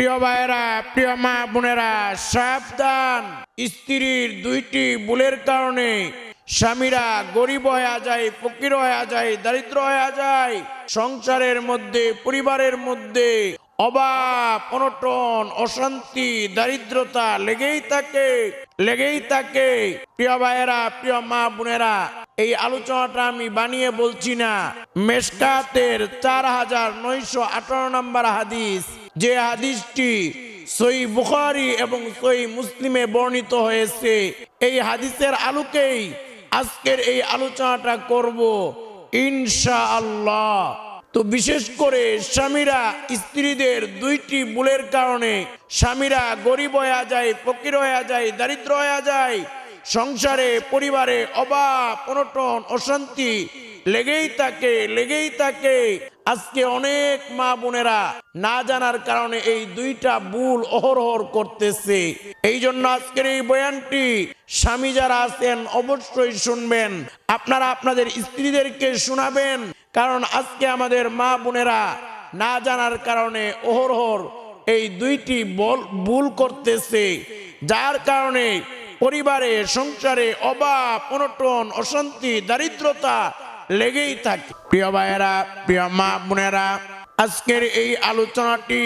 প্রিয় ভাইয়েরা, প্রিয় মা বোনেরা, সাবধান। স্ত্রীর দুইটি ভুলের কারণে স্বামীরা গরিব হয়ে যায়, ফকির হয়ে যায়, দারিদ্র হয়ে যায়। সংসারের মধ্যে, পরিবারের মধ্যে অভাব, অনটন, অশান্তি, দারিদ্রতা লেগেই থাকে লেগেই থাকে। প্রিয় ভাইয়েরা, প্রিয় মা বোনেরা, এই আলোচনাটা আমি বানিয়ে বলছি না। মেশকাতের চার হাজার নয়শো আঠারো নম্বর হাদিস। যে হাদিসটি সই বুখারি এবং সই মুসলিমে বর্ণিত হয়েছে, এই হাদিসের আলোকেই আজকের এই আলোচনাটা করব ইনশা আল্লাহ তো বিশেষ করে স্বামীরা স্ত্রীদের দুইটি ভুলের কারণে স্বামীরা গরিব হয়ে যায়, ফকির হয়ে যায়, দারিদ্র হয়ে যায়, সংসারে, পরিবারে অভাব, অনটন, অশান্তি, লেগেই থাকে লেগেই থাকে। আজকে অনেক মা বোনেরা না জানার কারণে এই দুইটা ভুল অহরহর করতেছে। এই জন্য আজকের এই বয়ানটি, স্বামী যারা আছেন অবশ্যই শুনবেন, আপনারা আপনাদের স্ত্রীদেরকে শোনাবেন, কারণ আজকে আমাদের মা বোনেরা না জানার কারণে অহরহর এই দুইটি ভুল করতেছে। যার কারণে পরিবারে, সংসারে অভাব, অনটন, অশান্তি, দারিদ্রতা লেগেই থাকে। প্রিয় ভাইয়েরা, প্রিয় মা বোনেরা, আজকের এই আলোচনাটি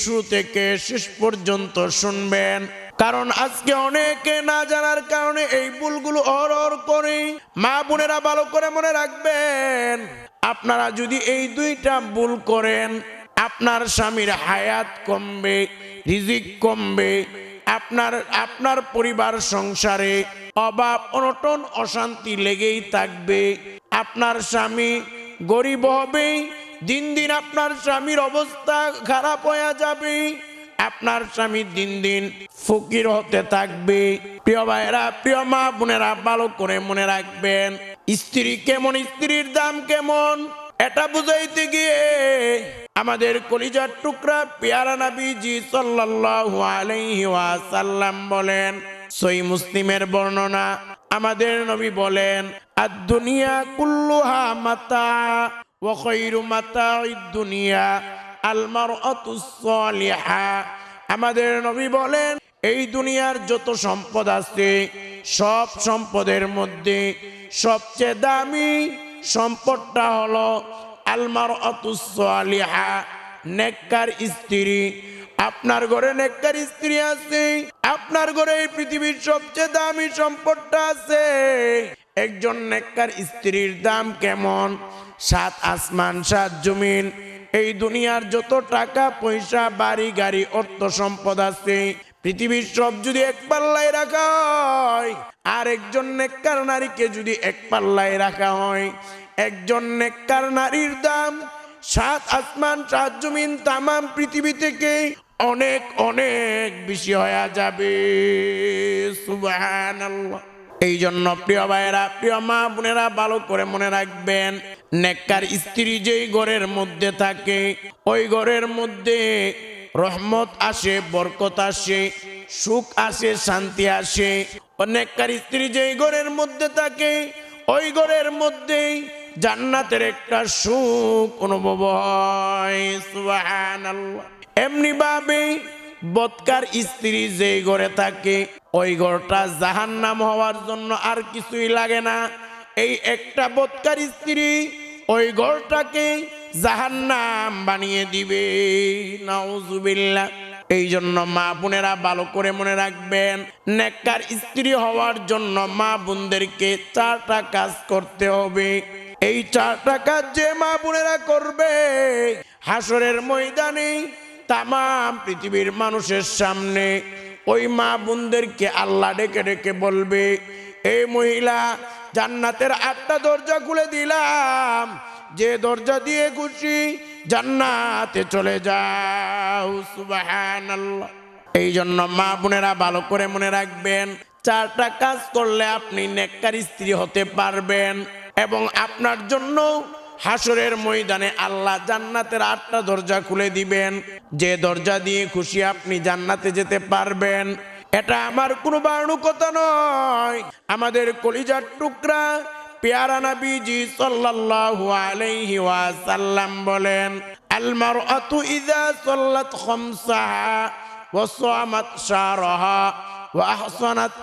শুরু থেকে শেষ পর্যন্ত শুনবেন। কারণ আজকে অনেকে না জানার কারণে এই ভুলগুলো অর অর করে। মা বোনেরা ভালো করে মনে রাখবেন, আপনারা যদি এই দুইটা ভুল করেন, আপনার স্বামীর হায়াত কমবে, রিজিক কমবে, আপনার আপনার পরিবার সংসারে অভাব, অনটন, অশান্তি লেগেই থাকবে। আপনার স্বামী গরিব হবে, দিন দিন আপনার স্বামীর অবস্থা খারাপ হয়ে যাবে, আপনার স্বামী দিন দিন ফকির হতে থাকবে। প্রিয় ভাইরা প্রিয় মা বোনেরা, ভালো করে মনে রাখবেন, স্ত্রী কেমন, স্ত্রীর দাম কেমন, এটা বুঝাইতে গিয়ে আমাদের কলিজার টুকরা পেয়ারা নাবিজি সাল্লাল্লাহু আলাইহি ওয়াসাল্লাম বলেন, সই মুসলিমের বর্ণনা আমাদের নবী বলেন আর দুনিয়া কুল্লুহা মাতা ওয়া খায়রু মাতাঈদ দুনিয়া আলমার মারআতুস সালিহা আমাদের নবী বলেন, এই দুনিয়ার যত সম্পদ আছে, সব সম্পদের মধ্যে সবচেয়ে দামি সম্পদটা হলো আলমার অতুসালিহা নেককার স্ত্রী আপনার ঘরে নেককার স্ত্রী আছে, আপনার ঘরে এই পৃথিবীর সবচেয়ে দামি সম্পদটা আছে। একজন নেককার স্ত্রীর দাম কেমন? সাত আসমান, সাত জমিন। এই দুনিয়ার যত টাকা, পয়সা, বাড়ি, গাড়ি, অর্থ সম্পদ আছে, পৃথিবীর সব যদি এক পাল্লায় রাখা হয়, আর একজন নেককার নারীকে যদি এক পাল্লায় রাখা হয়, একজন নেককার নারীর দাম সাত আসমান, সাত জমিন, তামাম পৃথিবী থেকে অনেক অনেক বেশি হয়ে যাবে। সুবহানাল্লাহ। এই জন্য প্রিয় ভাইয়েরা, প্রিয় মা বোনেরা, ভালো করে মনে রাখবেন, নেককার স্ত্রী যেই ঘরের মধ্যে থাকে, ওই ঘরের মধ্যে রহমত আসে, বরকত আসে, সুখ আসে, শান্তি আসে। অনেককার স্ত্রী যেই ঘরের মধ্যে থাকে, ওই ঘরের মধ্যেই জান্নাতের একটা সুখ অনুভব হয়। সুবহানাল্লাহ। এমনি ভাবে বৎকার স্ত্রী যেই ঘরে থাকে, ওই ঘরটা জাহান নাম হওয়ার জন্য আর কিছুই লাগে না। এই একটা বৎকার স্ত্রী ওই ঘরটাকে জাহান নাম বানিয়ে দিবে। নাউজুবিল্লাহ। এই জন্য মা বোনেরা ভালো করে মনে রাখবেন, নেককার স্ত্রী হওয়ার জন্য মা বোনদেরকে চারটা কাজ করতে হবে। এই চারটা কাজ যে মা বোনেরা করবে হাসরের ময়দানে তাম পৃথিবীর মানুষের সামনে ওই মা বোনদেরকে আল্লাহ ডেকে ডেকে বলবে এই মহিলা, জান্নাতের আটটা দরজা খুলে দিলাম। যে দরজা দিয়ে খুশি, জান্নাতে চলে যাও। সুবহানাল্লাহ। এই জন্য মা বোনেরা ভালো করে মনে রাখবেন, চারটা কাজ করলে আপনি নেককার স্ত্রী হতে পারবেন এবং আপনার জন্য হাসরের ময়দানে আল্লাহ জান্নাতের আটটা দরজা খুলে দিবেন। যে দরজা দিয়ে খুশি আপনি জান্নাতে যেতে পারবেন। এটা আমার কোনো কথা নয়। আমাদের কলিজার টুকরা পেয়ারা নবীজি সাল্লাল্লাহু আলাইহি বলেন আল মারআতু ইযা সাল্লাত খামসাহা ওয়া সামাত শাহরাহা ওয়া আহসানাত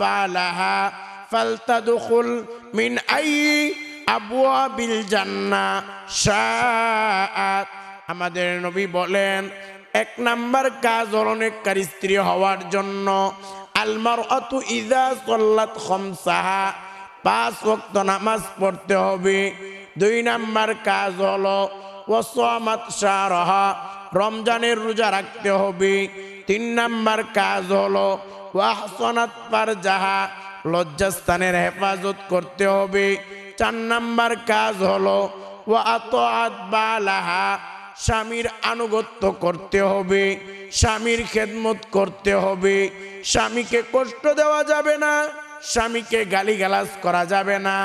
বালাহা ফালতাদখুল মিন আইয়ি আবওয়াবিল জান্নাহ শাআত আমাদের নবী বলেন, এক নাম্বার কাজ অনেককারী স্ত্রী হওয়ার জন্য। আলমার অতু ইদা সল্লাত খমসাহা, পাঁচ ওয়াক্ত নামাজ পড়তে হবে। দুই নাম্বার কাজ হলো ওয়াসামাত শাহরহা, রমজানের রোজা রাখতে হবে। তিন নাম্বার কাজ হলো ওয়াহসনাত পারজাহা লজ্জাস্থানের হেফাজত করতে হবে। চার নাম্বার কাজ হলো, ওয়া আতাআত বালাহা, স্বামীর আনুগত্য করতে হবে, স্বামীর খেদমত করতে হবে। স্বামীকে কষ্ট দেওয়া যাবে না, স্বামীকে গালিগালাজ করা যাবে না।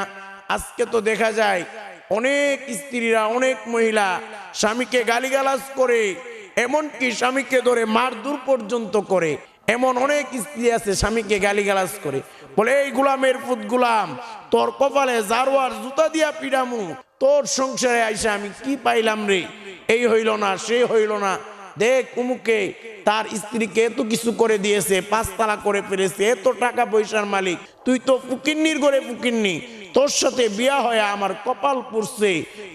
আজকে তো দেখা যায়, অনেক স্ত্রীরা, অনেক মহিলা স্বামীকে গালিগালাজ করে, এমনকি স্বামীকে ধরে মারধর পর্যন্ত করে। এমন অনেক স্ত্রী আছে, স্বামীকে গালিগালাজ করে। বলে, এই গুলামের পুত গুলাম, তোর কপালে জারোয়ার জুতা দিয়া পিডামু, তোর সংসারে আইসা আমি কি পাইলাম রে? এই হইল না, সে হইল না। দেখ উমুকে, তার স্ত্রীকে এত কিছু করে দিয়েছে, পাঁচতলা করে ফেলেছে, এত টাকা পয়সার মালিক। তুই তো ফুকিন্নির করে ফুকিন্নি। তোর সাথে বিয়া হয়ে আমার কপাল পুড়ছে।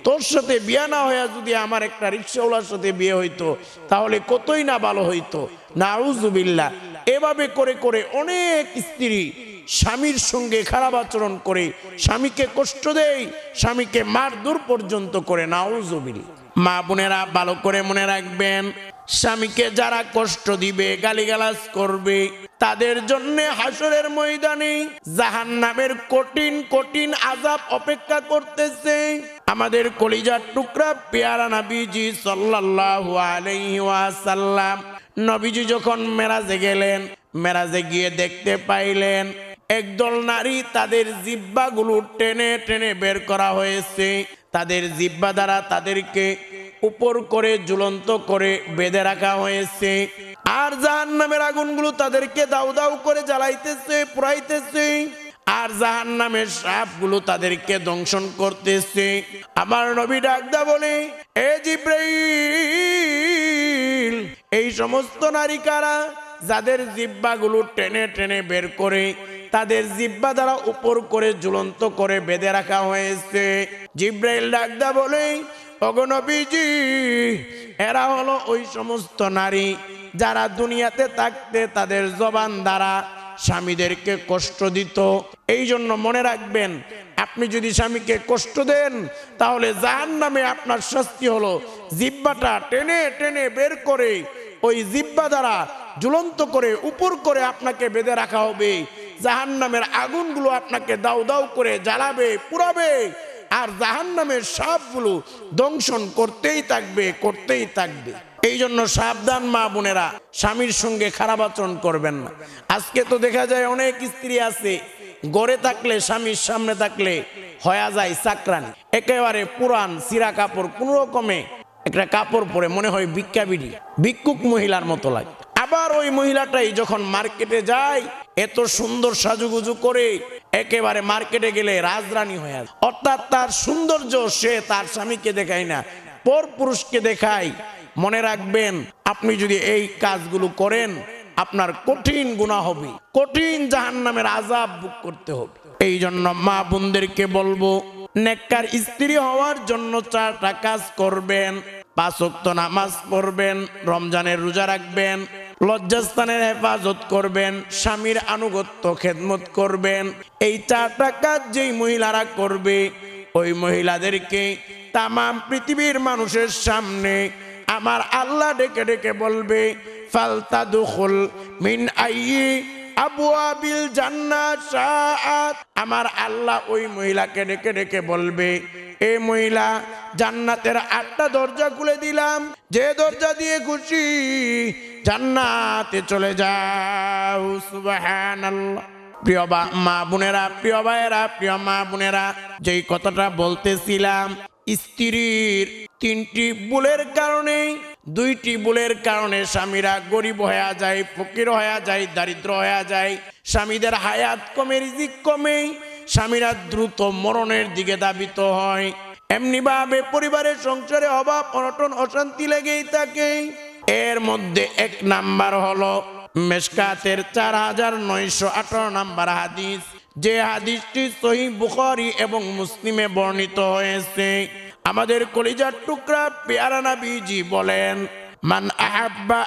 তোর সাথে বিয়া না হয়ে যদি আমার একটা রিক্সাওয়ালার সাথে বিয়ে হইতো, তাহলে কতই না ভালো হইতো? নাউজুবিল্লা এভাবে করে করে অনেক স্ত্রী স্বামীর সঙ্গে খারাপ আচরণ করে, স্বামীকে কষ্ট দেয়, স্বামীকে মারধর পর্যন্ত করে। নাউজুবিল্লা মা বোনেরা, ভালো করে মনে রাখবেন, স্বামীকে যারা কষ্ট দিবে, গালিগালাজ করবে, তাদের জন্য হাসরের ময়দানে জাহান নামের কঠিন কঠিন আজাব অপেক্ষা করতেছে। আমাদের কলিজার টুকরা পেয়ারা নাবিজি সাল্লাল্লাহু আলাইহি ওয়াসাল্লাম। নবীজি যখন মেরাজে গেলেন, মেরাজে গিয়ে দেখতে পাইলেন, একদল নারী তাদের জিব্বাগুলো টেনে টেনে বের করা হয়েছে। তাদের জিব্বা দ্বারা তাদেরকে উপর করে ঝুলন্ত করে বেঁধে রাখা হয়েছে। আর জাহান নামের আগুনগুলো তাদেরকে দাউ দাউ করে জ্বালাইতেছে পুরাইতেছে আর জাহান নামের সাপগুলো তাদেরকে দংশন করতেছে। আমার নবী ডাকদা বলে, এ জিব্রাইল এই সমস্ত নারী কারা যাদের জিব্বাগুলো টেনে টেনে বের করে, তাদের জিব্বা দ্বারা উপর করে ঝুলন্ত করে বেঁধে রাখা হয়েছে। জিব্রাইল ডাকদা বলে অগনবীজি এরা হলো ওই সমস্ত নারী যারা দুনিয়াতে থাকতে তাদের জবান দ্বারা স্বামীদেরকে কষ্ট দিত। এই জন্য মনে রাখবেন, আপনি যদি স্বামীকে কষ্ট দেন, তাহলে জাহান নামে আপনার শাস্তি হলো। জিব্বাটা টেনে টেনে বের করে ওই জিব্বা দ্বারা ঝুলন্ত করে, উপর করে আপনাকে বেঁধে রাখা হবে। জাহান নামের আগুনগুলো আপনাকে দাউ দাউ করে জ্বালাবে পুরাবে আর জাহান নামের সাপগুলো দংশন করতেই থাকবে করতেই থাকবে। এই জন্য সাবধান মা বোনেরা, স্বামীর সঙ্গে খারাপ আচরণ করবেন না। আজকে তো দেখা যায় অনেক স্ত্রী আছে, গড়ে থাকলে, স্বামীর সামনে থাকলে হয়া যায় চাকরানি। একেবারে পুরান, সিরা কাপড়, কোনো রকমে একটা কাপড় পরে মনে হয় ভিক্ষা বিড়ি, ভিক্ষুক মহিলার মতো লাগে। আবার ওই মহিলাটাই যখন মার্কেটে যায়, এত সুন্দর সাজুগুজু করে একেবারে মার্কেটে গেলে রাজরানী হয়ে আসে। অর্থাৎ তার সৌন্দর্য সে তার স্বামীকে দেখায় না, পর পুরুষকে দেখায়। মনে রাখবেন, আপনি যদি এই কাজগুলো করেন, আপনার কঠিন গুণা হবে, কঠিন জাহান নামের আজাব বুক করতে হবে। এই জন্য মা বোনদেরকে বলব নেককার স্ত্রী হওয়ার জন্য চারটা কাজ করবেন পাঁচক্ত নামাজ পড়বেন, রমজানের রোজা রাখবেন, লজ্জাস্থানের হেফাজত করবেন, স্বামীর আনুগত্য খেদমত করবেন। এই চারটা কাজ যেই মহিলারা করবে, ওই মহিলাদেরকে তামাম পৃথিবীর মানুষের সামনে আমার আল্লাহ ডেকে ডেকে বলবে ফালতা দুখুল মিন আইয়ি আবু আবিল জান্নাত আমার আল্লাহ ওই মহিলাকে ডেকে ডেকে বলবে, এ মহিলা, জান্নাতের আটটা দরজা খুলে দিলাম। যে দরজা দিয়ে খুশি, জান্নাতে চলে যাও। সুবহানাল্লাহ। প্রিয় বা, মা বোনেরা, প্রিয় ভাইয়েরা, প্রিয় মা বোনেরা, যেই কথাটা বলতেছিলাম, স্ত্রীর তিনটি ভুলের কারণে দুইটি ভুলের কারণে স্বামীরা গরিব হয়ে যায়, ফকির হয়ে যায়, দারিদ্র হয়ে যায়। স্বামীদের হায়াত কমে, রিজিক কমে। স্বামীরা দ্রুত মরণের দিকে দাবিত হয়। এমনিভাবে পরিবারের সংসারে অভাব, অনটন, অশান্তি লেগেই থাকে। এর মধ্যে এক নাম্বার হলো মেশকাতের চার হাজার নয়শো আঠারো নাম্বার হাদিস। যে হাদিসটি সহি বুখারি এবং মুসলিমে বর্ণিত হয়েছে। আমাদের কলিজার টুকরা পেয়ারা নাবিজি বলেন, মান আহাব্বা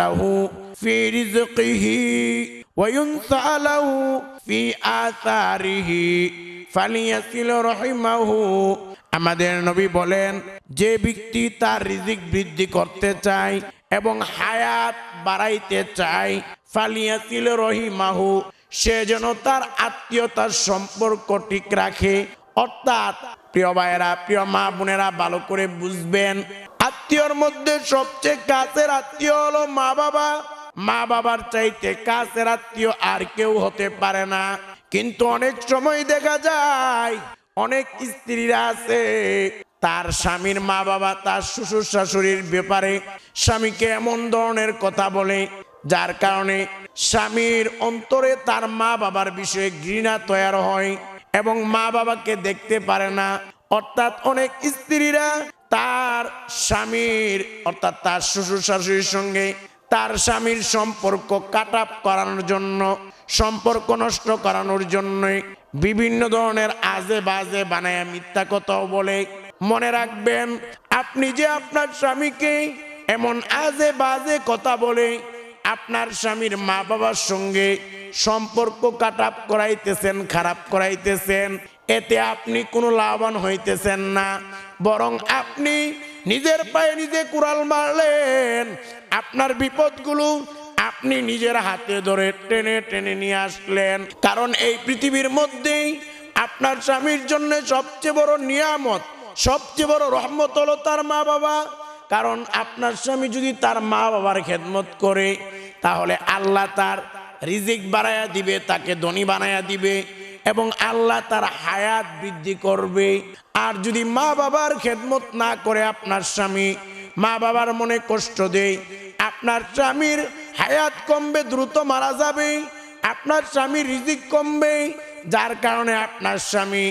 লাহু ফি রিজকিহি ওয়া লাহু ফি আসারিহি ফালিয়াসিল রহিমাহু। আমাদের নবী বলেন, যে ব্যক্তি তার রিজিক বৃদ্ধি করতে চায় এবং হায়াত বাড়াইতে চায় ফালিয়াসিল রহিমাহু, সে যেন তার আত্মীয়তার সম্পর্ক ঠিক রাখে। অর্থাৎ প্রিয় ভাইয়েরা, প্রিয় মা বোনেরা, ভালো করে বুঝবেন। আত্মীয়র মধ্যে সবচেয়ে কাছের আত্মীয় হলো মা বাবা। মা বাবার চাইতে কাছের আত্মীয় আর কেউ হতে পারে না। কিন্তু অনেক সময় দেখা যায়, অনেক স্ত্রীরা আছে, তার স্বামীর মা বাবা, তার শ্বশুর শাশুড়ির ব্যাপারে স্বামীকে এমন ধরনের কথা বলে, যার কারণে স্বামীর অন্তরে তার মা বাবার বিষয়ে ঘৃণা তৈরি হয়। এবং মা বাবাকে দেখতে পারে না। অর্থাৎ অনেক স্ত্রীরা তার স্বামীর, অর্থাৎ তার শ্বশুর শাশুড়ির সঙ্গে তার স্বামীর সম্পর্ক কাট আপ করানোর জন্য, সম্পর্ক নষ্ট করানোর জন্য বিভিন্ন ধরনের আজে বাজে বানায় মিথ্যা কথাও বলে। মনে রাখবেন, আপনি যে আপনার স্বামীকে এমন আজে বাজে কথা বলে আপনার স্বামীর মা বাবার সঙ্গে সম্পর্ক কাট আপ করাইতেছেন, খারাপ করাইতেছেন, এতে আপনি কোনো লাভবান হইতেছেন না। বরং আপনি নিজের পায়ে নিজে কুড়াল মারলেন, আপনার বিপদগুলো আপনি নিজের হাতে ধরে টেনে টেনে নিয়ে আসলেন। কারণ এই পৃথিবীর মধ্যেই আপনার স্বামীর জন্য সবচেয়ে বড় নিয়ামত, সবচেয়ে বড় রহমত হলো তার মা বাবা কারণ আপনার স্বামী যদি তার মা বাবার খেদমত করে, তাহলে আল্লাহ তার রিজিক বাড়ায়া দিবে, তাকে ধনী বানায়া দিবে এবং আল্লাহ তার হায়াত বৃদ্ধি করবে। আর যদি মা বাবার খেদমত না করে আপনার স্বামী মা বাবার মনে কষ্ট দেয়, আপনার স্বামীর হায়াত কমবে, দ্রুত মারা যাবে, আপনার স্বামীর রিজিক কমবে, যার কারণে আপনার স্বামী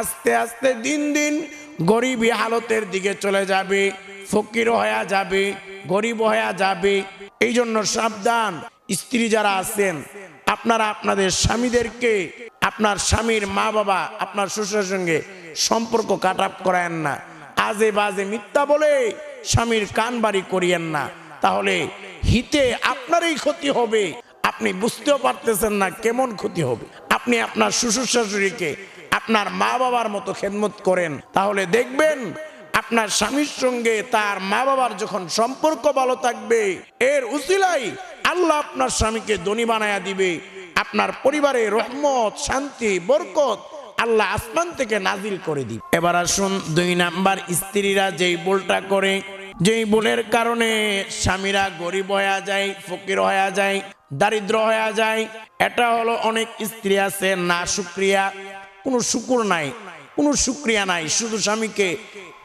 আস্তে আস্তে দিন দিন গরিবী হালতের দিকে চলে যাবে। ফকির হয়ে যাবে, গরিব হয়ে যাবে। এই জন্য সাবধান। স্ত্রী যারা আছেন, আপনারা আপনাদের স্বামীদেরকে, আপনার স্বামীর মা বাবা আপনার শ্বশুরের সঙ্গে সম্পর্ক কাট আপ করায়েন না। আজে বাজে মিথ্যা বলে স্বামীর কান বাড়ি করিয়েন না। তাহলে হিতে আপনারই ক্ষতি হবে। আপনি বুঝতেও পারতেছেন না কেমন ক্ষতি হবে। আপনি আপনার শ্বশুর শাশুড়িকে, আপনার মা বাবার মতো খেদমত করেন। তাহলে দেখবেন আপনার স্বামীর সঙ্গে তার মা বাবার যখন সম্পর্ক ভালো থাকবে, এর উসিলাই আল্লাহ আপনার স্বামীকে ধনী বানায়া দিবে। আপনার পরিবারে রহমত, শান্তি, বরকত আল্লাহ আসমান থেকে নাজিল করে দিবে। এবার আসুন দুই নাম্বার স্ত্রীরা যেই বোলটা করে, যেই বোলের কারণে স্বামীরা গরিব হয়ে যায়, ফকির হয়ে যায়, দারিদ্র হয়ে যায়, এটা হলো অনেক স্ত্রী আছে না শুক্রিয়া কোনো শুকুর নাই, কোনো শুক্রিয়া নাই, শুধু স্বামীকে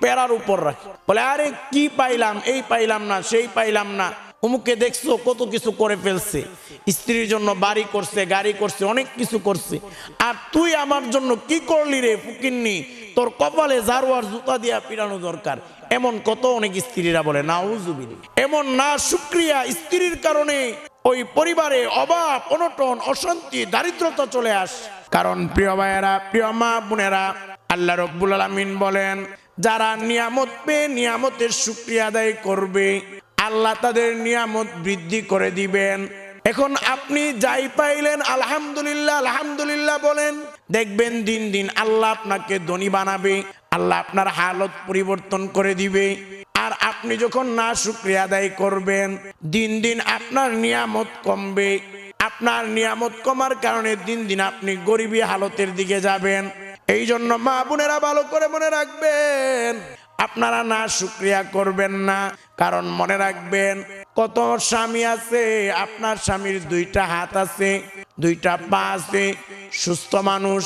পেরার উপর রাখি। বলে, আরে, কি পাইলাম? এই পাইলাম না, সেই পাইলাম না। অমুকে দেখছ, কত কিছু করে ফেলছে। স্ত্রীর জন্য বাড়ি করছে, গাড়ি করছে, অনেক কিছু করছে। আর তুই আমার জন্য কি করলি রে ফুকিননি? তোর কপালে আর জুতা দিয়া পিরানো দরকার। এমন কত অনেক স্ত্রীরা বলে না উজুবিনি এমন না, শুক্রিয়া স্ত্রীর কারণে ওই পরিবারে অভাব, অনটন, অশান্তি, দারিদ্রতা চলে আস। কারণ প্রিয় ভাইয়েরা, প্রিয় মা বোনেরা, আল্লাহ রব্বুল আলমিন বলেন যারা নিয়ামত পেয়ে নিয়ামতের শুক্রিয়া আদায় করবে, আল্লাহ তাদের নিয়ামত বৃদ্ধি করে দিবেন। এখন আপনি যাই পাইলেন, আলহামদুলিল্লাহ আলহামদুলিল্লাহ বলেন, দেখবেন দিন দিন আল্লাহ আপনাকে ধনী বানাবে, আল্লাহ আপনার হালত পরিবর্তন করে দিবে। আর আপনি যখন না শুক্রিয়া আদায় করবেন, দিন দিন আপনার নিয়ামত কমবে। আপনার নিয়ামত কমার কারণে দিন দিন আপনি গরিবী হালতের দিকে যাবেন। এই জন্য মা বোনেরা ভালো করে মনে রাখবেন, আপনারা না শুক্রিয়া করবেন না, কারণ মনে রাখবেন, কত স্বামী আছে, আপনার স্বামীর দুইটা হাত আছে, দুইটা পা আছে, সুস্থ মানুষ,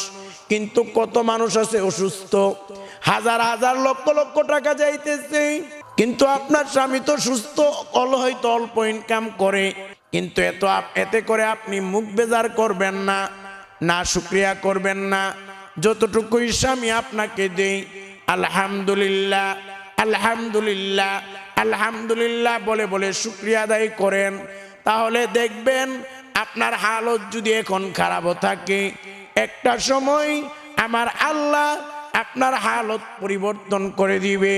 কিন্তু কত মানুষ আছে অসুস্থ? হাজার হাজার লক্ষ লক্ষ টাকা যাইতেছে, কিন্তু আপনার স্বামী তো সুস্থ অল হয়তো অল্প ইনকাম করে, কিন্তু এত এতে করে আপনি মুখ বেজার করবেন না না শুক্রিয়া করবেন না যতটুকুই স্বামী আপনাকে দেই, আলহামদুলিল্লাহ আলহামদুলিল্লাহ আলহামদুলিল্লাহ বলে বলে শুক্রিয়া আদায় করেন। তাহলে দেখবেন আপনার হালত যদি এখন খারাপও থাকে, একটা সময় আমার আল্লাহ আপনার হালত পরিবর্তন করে দিবে।